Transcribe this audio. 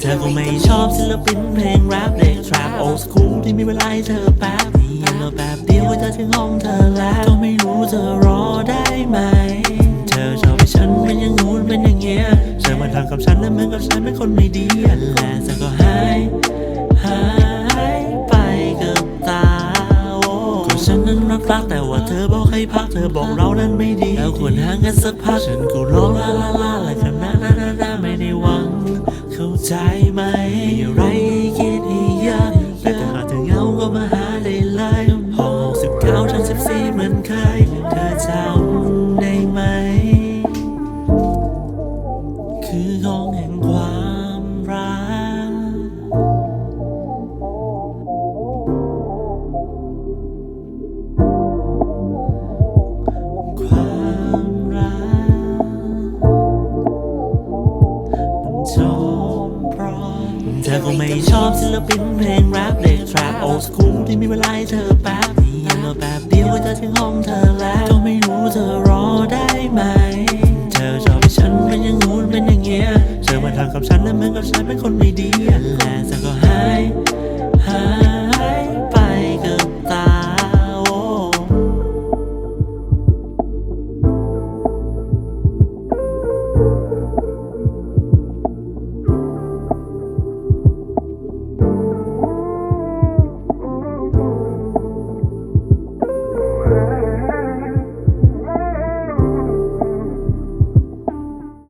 เธอคงไม่ชอบศิลปินเพลงแรปเด็กทรัพโอสคูลที่มีเวลาให้เธอแป๊บเดียวแบบเดียวก็จะถึงห้องเธอแล้วก็ไม่รู้เธอรอได้ไหม เธอชอบให้ฉันเป็นอย่างงู้นเป็นอย่างเงี้ยเธอมาทำกับฉันแล้วเหมือนกับฉันเป็นคนไม่ดีและเธอก็หายหายไปกับตาโอ้ก็ฉันนั้นรักรักแต่ว่าเธอบอกให้พักเธอบอกเรานั้นไม่ดีแล้วควรห่างกันสักพักฉันก็ร้องลาลาลาและขนาด ใจไหมมีอะไรคิดให้ยอะแต่ถ้าหากเธอเหงาก็มาหาได้เลยห้องหกสิบเก้าชั้นสิบสี่เหมือนเคยเธอจำได้ไหม คือห้องแห่งความรักความรักมันจมพร้อมเธอคงไม่ชอบศิลปินเพลงแรปเด็กทรัพโอสคูลที่มีเวลาให้เธอแป๊บเดียวแป๊บเดียวจะถึงห้องเธอแล้วก็ไม่รู้เธอรอได้ไหม เธอชอบให้ฉันเป็นอย่างงู้นเป็นอย่างเงี้ยเธอมาทำกับฉันแล้วเหมือนกับฉันเป็นคนไม่ดีและเธอก็หายหาย